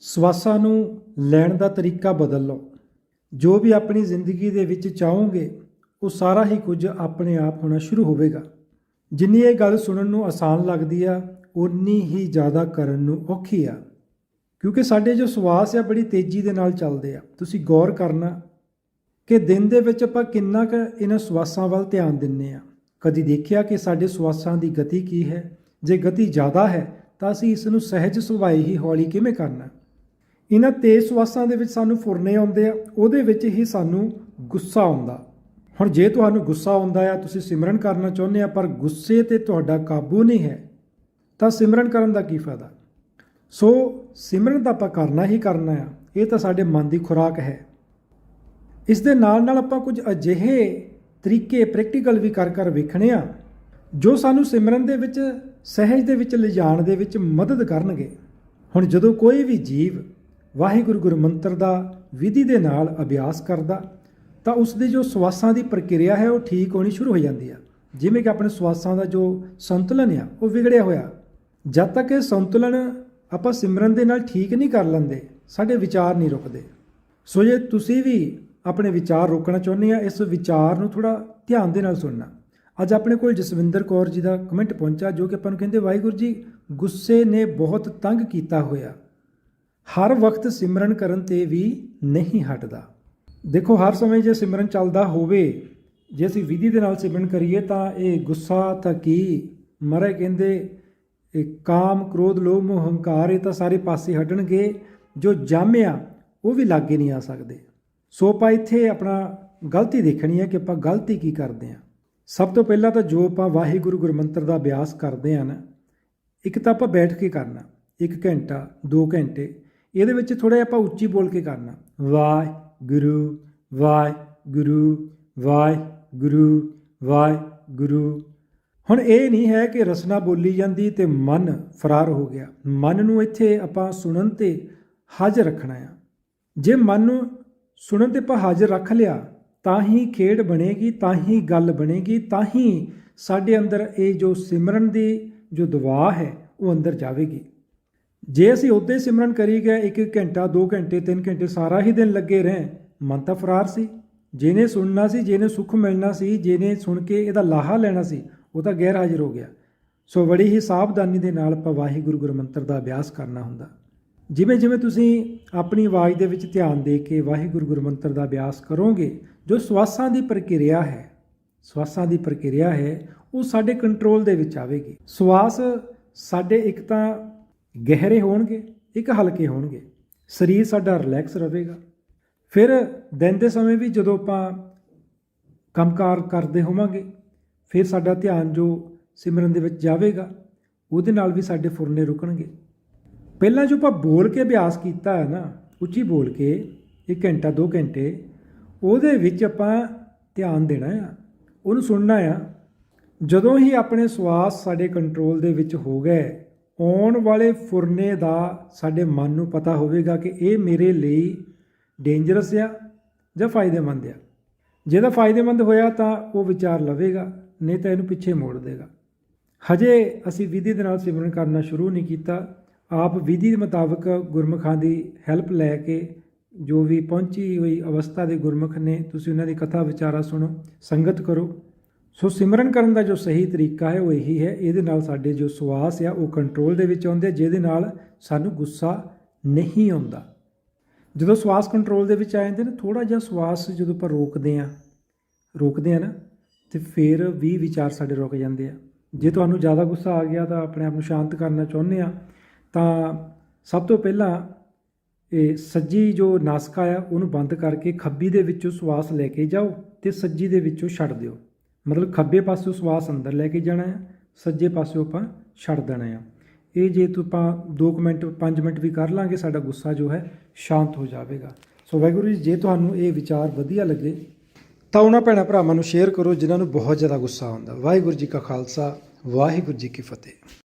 ਸਵਾਸਾਂ ਨੂੰ ਲੈਣ ਦਾ ਤਰੀਕਾ ਬਦਲ ਲਓ। ਜੋ ਵੀ ਆਪਣੀ ਜ਼ਿੰਦਗੀ ਦੇ ਵਿੱਚ ਚਾਹੋਗੇ, ਉਹ ਸਾਰਾ ਹੀ ਕੁਝ ਆਪਣੇ ਆਪ ਹੋਣਾ ਸ਼ੁਰੂ ਹੋਵੇਗਾ। ਜਿੰਨੀ ਇਹ ਗੱਲ ਸੁਣਨ ਨੂੰ ਆਸਾਨ ਲੱਗਦੀ ਆ ਉਨੀ ਹੀ ਜ਼ਿਆਦਾ ਕਰਨ ਨੂੰ ਔਖੀ ਆ। ਕਿਉਂਕਿ ਸਾਡੇ ਜੋ ਸਵਾਸ ਆ, ਬੜੀ ਤੇਜ਼ੀ ਦੇ ਨਾਲ ਚੱਲਦੇ ਆ। ਤੁਸੀਂ ਗੌਰ ਕਰਨਾ ਕਿ ਦਿਨ ਦੇ ਵਿੱਚ ਆਪਾਂ ਕਿੰਨਾ ਕੁ ਇਹਨਾਂ ਸਵਾਸਾਂ ਵੱਲ ਧਿਆਨ ਦਿੰਨੇ ਆ। ਕਦੀ ਦੇਖਿਆ ਕਿ ਸਾਡੇ ਸਵਾਸਾਂ ਦੀ ਗਤੀ ਕੀ ਹੈ? ਜੇ ਗਤੀ ਜ਼ਿਆਦਾ ਹੈ, ਤਾਂ ਅਸੀਂ ਇਸ ਨੂੰ ਸਹਿਜ ਸੁਭਾਈ ਹੀ ਹੌਲੀ ਕਿਵੇਂ ਕਰਨਾ? ਇਹਨਾਂ ਤੇਜ਼ ਸਵਾਸਾਂ ਦੇ ਵਿੱਚ ਸਾਨੂੰ ਫੁਰਨੇ ਆਉਂਦੇ ਆ, ਉਹਦੇ ਵਿੱਚ ਹੀ ਸਾਨੂੰ ਗੁੱਸਾ ਆਉਂਦਾ। ਹੁਣ ਜੇ ਤੁਹਾਨੂੰ ਗੁੱਸਾ ਆਉਂਦਾ ਆ, ਤੁਸੀਂ ਸਿਮਰਨ ਕਰਨਾ ਚਾਹੁੰਦੇ ਆ, ਪਰ ਗੁੱਸੇ ਤੇ ਤੁਹਾਡਾ ਕਾਬੂ ਨਹੀਂ ਹੈ, ਤਾਂ ਸਿਮਰਨ ਕਰਨ ਦਾ ਕੀ ਫਾਇਦਾ? ਸੋ ਸਿਮਰਨ ਤਾਂ ਆਪਾਂ ਕਰਨਾ ਹੀ ਕਰਨਾ ਆ, ਇਹ ਤਾਂ ਸਾਡੇ ਮਨ ਦੀ ਖੁਰਾਕ ਹੈ। ਇਸ ਦੇ ਨਾਲ ਨਾਲ ਆਪਾਂ ਕੁਝ ਅਜਿਹੇ ਤਰੀਕੇ ਪ੍ਰੈਕਟੀਕਲ ਵੀ ਕਰ ਕਰ ਵੇਖਣੇ ਆ, ਜੋ ਸਾਨੂੰ ਸਿਮਰਨ ਦੇ ਵਿੱਚ, ਸਹਿਜ ਦੇ ਵਿੱਚ, ਲਿਜਾਣ ਦੇ ਵਿੱਚ ਮਦਦ ਕਰਨਗੇ। ਹੁਣ ਜਦੋਂ ਕੋਈ ਵੀ ਜੀਵ ਵਾਹਿਗੁਰੂ ਗੁਰੂ ਮੰਤਰ ਦਾ ਵਿਧੀ ਦੇ ਨਾਲ ਅਭਿਆਸ ਕਰਦਾ, ਤਾਂ ਉਸ ਦੀ ਜੋ ਸਵਾਸਾਂ ਦੀ ਪ੍ਰਕਿਰਿਆ ਹੈ, ਉਹ ਠੀਕ ਹੋਣੀ ਸ਼ੁਰੂ ਹੋ ਜਾਂਦੀ ਆ। ਜਿਵੇਂ ਕਿ ਆਪਣੇ ਸਵਾਸਾਂ ਦਾ ਜੋ ਸੰਤੁਲਨ ਆ, ਉਹ ਵਿਗੜਿਆ ਹੋਇਆ। ਜਦ ਤੱਕ ਇਹ ਸੰਤੁਲਨ ਆਪਾਂ ਸਿਮਰਨ ਦੇ ਨਾਲ ਠੀਕ ਨਹੀਂ ਕਰ ਲੈਂਦੇ, ਸਾਡੇ ਵਿਚਾਰ ਨਹੀਂ ਰੁਕਦੇ। ਸੋ ਜੇ ਤੁਸੀਂ ਵੀ ਆਪਣੇ ਵਿਚਾਰ ਰੋਕਣਾ ਚਾਹੁੰਦੇ ਆ, ਇਸ ਵਿਚਾਰ ਨੂੰ ਥੋੜਾ ਧਿਆਨ ਦੇ ਨਾਲ ਸੁਣਨਾ। ਅੱਜ ਆਪਣੇ ਕੋਲ ਜਸਵਿੰਦਰ ਕੌਰ ਜੀ ਦਾ ਕਮੈਂਟ ਪਹੁੰਚਾ ਜੋ ਕਿ ਆਪਾਂ ਨੂੰ ਕਹਿੰਦੇ, ਵਾਹਿਗੁਰੂ ਜੀ, ਗੁੱਸੇ ਨੇ ਬਹੁਤ ਤੰਗ ਕੀਤਾ ਹੋਇਆ। ਹਰ ਵਕਤ ਸਿਮਰਨ ਕਰਨ ਤੇ ਵੀ ਨਹੀਂ ਹਟਦਾ। ਦੇਖੋ, ਹਰ ਸਮੇਂ ਜੇ ਸਿਮਰਨ ਚੱਲਦਾ ਹੋਵੇ, ਜੇ ਅਸੀਂ ਵਿਧੀ ਦੇ ਨਾਲ ਸਿਮਰਨ ਕਰੀਏ, ਤਾਂ ਇਹ ਗੁੱਸਾ ਤਾਂ ਮਰੇ ਕਹਿੰਦੇ, ਇਹ ਕਾਮ, ਕ੍ਰੋਧ, ਲੋਭ ਮੋਹ ਹੰਕਾਰ, ਇਹ ਤਾਂ ਸਾਰੇ ਪਾਸੇ ਹਟਣਗੇ। ਜੋ ਜਾਮਿਆ, ਉਹ ਵੀ ਲਾਗੇ ਨਹੀਂ ਆ ਸਕਦੇ। ਸੋ ਆਪਾਂ ਇੱਥੇ ਆਪਣਾ ਗਲਤੀ ਦੇਖਣੀ ਹੈ ਕਿ ਆਪਾਂ ਗਲਤੀ ਕੀ ਕਰਦੇ ਹਾਂ। ਸਭ ਤੋਂ ਪਹਿਲਾਂ ਤਾਂ ਜੋ ਆਪਾਂ ਵਾਹਿਗੁਰੂ ਗੁਰਮੰਤਰ ਦਾ ਅਭਿਆਸ ਕਰਦੇ ਹਾਂ ਨਾ, ਇੱਕ ਤਾਂ ਆਪਾਂ ਬੈਠ ਕੇ ਕਰਨਾ 1 ਘੰਟਾ 2 ਘੰਟੇ ਇਹਦੇ ਵਿੱਚ ਥੋੜਾ ਆਪਾਂ ਉੱਚੀ ਬੋਲ ਕੇ ਕਰਨਾ। ਵਾਹਿਗੁਰੂ ਵਾਹਿਗੁਰੂ ਵਾਹਿਗੁਰੂ ਵਾਹਿਗੁਰੂ। ਹੁਣ ਇਹ ਨਹੀਂ ਹੈ ਕਿ ਰਸਨਾ ਬੋਲੀ ਜਾਂਦੀ ਤੇ ਮਨ ਫਰਾਰ ਹੋ ਗਿਆ। ਮਨ ਨੂੰ ਇੱਥੇ ਆਪਾਂ ਸੁਣਨ ਤੇ ਹਾਜ਼ਰ ਰੱਖਣਾ ਆ। ਜੇ ਮਨ ਨੂੰ ਸੁਣਨ ਤੇ ਆਪਾਂ ਹਾਜ਼ਰ ਰੱਖ ਲਿਆ, ਤਾਂ ਹੀ ਖੇਡ ਬਣੇਗੀ, ਤਾਂ ਹੀ ਗੱਲ ਬਣੇਗੀ, ਤਾਂ ਹੀ ਸਾਡੇ ਅੰਦਰ ਇਹ ਜੋ ਸਿਮਰਨ ਦੀ ਜੋ ਦੁਆ ਹੈ, ਉਹ ਅੰਦਰ ਜਾਵੇਗੀ। ਜੇ ਅਸੀਂ ਉਹਦੇ ਸਿਮਰਨ ਕਰੀ ਗਏ, ਇੱਕ ਘੰਟਾ 2 ਘੰਟੇ 3 ਘੰਟੇ ਸਾਰਾ ਹੀ ਦਿਨ ਲੱਗੇ ਰਹੇ, ਮਨ ਤਾਂ ਫਰਾਰ ਸੀ। ਜਿਹਨੇ ਸੁਣਨਾ ਸੀ, ਜਿਹਨੇ ਸੁੱਖ ਮਿਲਣਾ ਸੀ, ਜਿਹਨੇ ਸੁਣ ਕੇ ਇਹਦਾ ਲਾਹਾ ਲੈਣਾ ਸੀ, ਉਹ ਤਾਂ ਗੈਰ ਹਾਜ਼ਰ ਹੋ ਗਿਆ। ਸੋ ਬੜੀ ਹੀ ਸਾਵਧਾਨੀ ਦੇ ਨਾਲ ਆਪਾਂ ਵਾਹਿਗੁਰੂ ਗੁਰਮੰਤਰ ਦਾ ਅਭਿਆਸ ਕਰਨਾ ਹੁੰਦਾ। ਜਿਵੇਂ ਜਿਵੇਂ ਤੁਸੀਂ ਆਪਣੀ ਆਵਾਜ਼ ਦੇ ਵਿੱਚ ਧਿਆਨ ਦੇ ਕੇ ਵਾਹਿਗੁਰੂ ਗੁਰਮੰਤਰ ਦਾ ਅਭਿਆਸ ਕਰੋਗੇ, ਜੋ ਸਵਾਸਾਂ ਦੀ ਪ੍ਰਕਿਰਿਆ ਹੈ, ਸਵਾਸਾਂ ਦੀ ਪ੍ਰਕਿਰਿਆ ਹੈ, ਉਹ ਸਾਡੇ ਕੰਟਰੋਲ ਦੇ ਵਿੱਚ ਆਵੇਗੀ। ਸਵਾਸ ਸਾਡੇ ਇੱਕ ਤਾਂ ਗਹਿਰੇ ਹੋਣਗੇ, ਇੱਕ ਹਲਕੇ ਹੋਣਗੇ। ਸਰੀਰ ਸਾਡਾ ਰਿਲੈਕਸ ਰਹੇਗਾ। ਫਿਰ ਦਿਨ ਦੇ ਸਮੇਂ ਵੀ ਜਦੋਂ ਆਪਾਂ ਕੰਮਕਾਰ ਕਰਦੇ ਹੋਵਾਂਗੇ, ਫਿਰ ਸਾਡਾ ਧਿਆਨ ਜੋ ਸਿਮਰਨ ਦੇ ਵਿੱਚ ਜਾਵੇਗਾ, ਉਹਦੇ ਨਾਲ ਵੀ ਸਾਡੇ ਫੁਰਨੇ ਰੁਕਣਗੇ। ਪਹਿਲਾਂ ਜੋ ਆਪਾਂ ਬੋਲ ਕੇ ਅਭਿਆਸ ਕੀਤਾ ਹੈ ਨਾ, ਉੱਚੀ ਬੋਲ ਕੇ 1 ਘੰਟਾ 2 ਘੰਟੇ, ਉਹਦੇ ਵਿੱਚ ਆਪਾਂ ਧਿਆਨ ਦੇਣਾ ਆ। ਉਹਨੂੰ ਸੁਣਨਾ ਆ। ਜਦੋਂ ਹੀ ਆਪਣੇ ਸਵਾਸ ਸਾਡੇ ਕੰਟਰੋਲ ਦੇ ਵਿੱਚ ਹੋ ਗਏ ਆਉਣ ਵਾਲੇ ਫੁਰਨੇ ਦਾ ਸਾਡੇ ਮਨ ਨੂੰ ਪਤਾ ਹੋਵੇਗਾ ਕਿ ਇਹ ਮੇਰੇ ਲਈ ਡੇਂਜਰਸ ਆ ਜਾਂ ਫਾਇਦੇਮੰਦ ਆ। ਜਿਹਦਾ ਫਾਇਦੇਮੰਦ ਹੋਇਆ ਤਾਂ ਉਹ ਵਿਚਾਰ ਲਵੇਗਾ, ਨਹੀਂ ਤਾਂ ਇਹਨੂੰ ਪਿੱਛੇ ਮੋੜ ਦੇਗਾ। ਹਜੇ ਅਸੀਂ ਵਿਧੀ ਦੇ ਨਾਲ ਸਿਮਰਨ ਕਰਨਾ ਸ਼ੁਰੂ ਨਹੀਂ ਕੀਤਾ। ਆਪ ਵਿਧੀ ਦੇ ਮੁਤਾਬਕ ਗੁਰਮੁਖਾਂ ਦੀ ਹੈਲਪ ਲੈ ਕੇ ਜੋ ਵੀ ਪਹੁੰਚੀ ਹੋਈ ਅਵਸਥਾ ਦੇ ਗੁਰਮੁਖ ਨੇ, ਤੁਸੀਂ ਉਹਨਾਂ ਦੀ ਕਥਾ ਵਿਚਾਰਾ ਸੁਣੋ, ਸੰਗਤ ਕਰੋ। ਸੋ ਸਿਮਰਨ ਕਰਨ ਦਾ ਜੋ ਸਹੀ ਤਰੀਕਾ ਹੈ, ਉਹ ਇਹੀ ਹੈ, ਇਹਦੇ ਨਾਲ ਸਾਡੇ ਜੋ ਸਵਾਸ ਆ, ਉਹ ਕੰਟਰੋਲ ਦੇ ਵਿੱਚ ਆਉਂਦੇ ਜਿਹਦੇ ਨਾਲ ਸਾਨੂੰ ਗੁੱਸਾ ਨਹੀਂ ਆਉਂਦਾ। ਜਦੋਂ ਸਵਾਸ ਕੰਟਰੋਲ ਦੇ ਵਿੱਚ ਆ ਜਾਂਦੇ ਨੇ ਥੋੜਾ ਜਿਹਾ ਸਵਾਸ ਜਦੋਂ ਆਪਾਂ ਰੋਕਦੇ ਆ ਰੋਕਦੇ ਆ ਨਾ, ਤੇ ਫਿਰ ਵੀ ਵਿਚਾਰ ਸਾਡੇ ਰੁਕ ਜਾਂਦੇ ਆ। ਜੇ ਤੁਹਾਨੂੰ ਜ਼ਿਆਦਾ ਗੁੱਸਾ ਆ ਗਿਆ ਤਾਂ ਆਪਣੇ ਆਪ ਨੂੰ ਸ਼ਾਂਤ ਕਰਨਾ ਚਾਹੁੰਦੇ ਆ ਤਾਂ ਸਭ ਤੋਂ ਪਹਿਲਾਂ ਇਹ ਸੱਜੀ ਜੋ ਨਾਸਕਾ ਆ, ਉਹਨੂੰ ਬੰਦ ਕਰਕੇ ਖੱਬੀ ਦੇ ਵਿੱਚੋਂ ਸਵਾਸ ਲੈ ਕੇ ਜਾਓ ਤੇ ਸੱਜੀ ਦੇ ਵਿੱਚੋਂ ਛੱਡ ਦਿਓ। ਮਤਲਬ ਖੱਬੇ ਪਾਸੋਂ ਸਵਾਸ ਅੰਦਰ ਲੈ ਕੇ ਜਾਣਾ ਹੈ, ਸੱਜੇ ਪਾਸੋਂ ਆਪਾਂ ਛੱਡ ਦੇਣਾ ਆ ਇਹ ਜੇ ਤੂੰ ਆਪਾਂ 2 ਮਿੰਟ 5 ਮਿੰਟ ਵੀ ਕਰ ਲਾਂਗੇ, ਸਾਡਾ ਗੁੱਸਾ ਜੋ ਹੈ ਸ਼ਾਂਤ ਹੋ ਜਾਵੇਗਾ। ਸੋ ਵਾਹਿਗੁਰੂ ਜੀ, ਜੇ ਤੁਹਾਨੂੰ ਇਹ ਵਿਚਾਰ ਵਧੀਆ ਲੱਗੇ, ਤਾਂ ਉਹਨਾਂ ਭੈਣਾਂ ਭਰਾਵਾਂ ਨੂੰ ਸ਼ੇਅਰ ਕਰੋ, ਜਿਨ੍ਹਾਂ ਨੂੰ ਬਹੁਤ ਜ਼ਿਆਦਾ ਗੁੱਸਾ ਆਉਂਦਾ। ਵਾਹਿਗੁਰੂ ਜੀ ਕਾ ਖਾਲਸਾ, ਵਾਹਿਗੁਰੂ ਜੀ ਕੀ ਫਤਿਹ।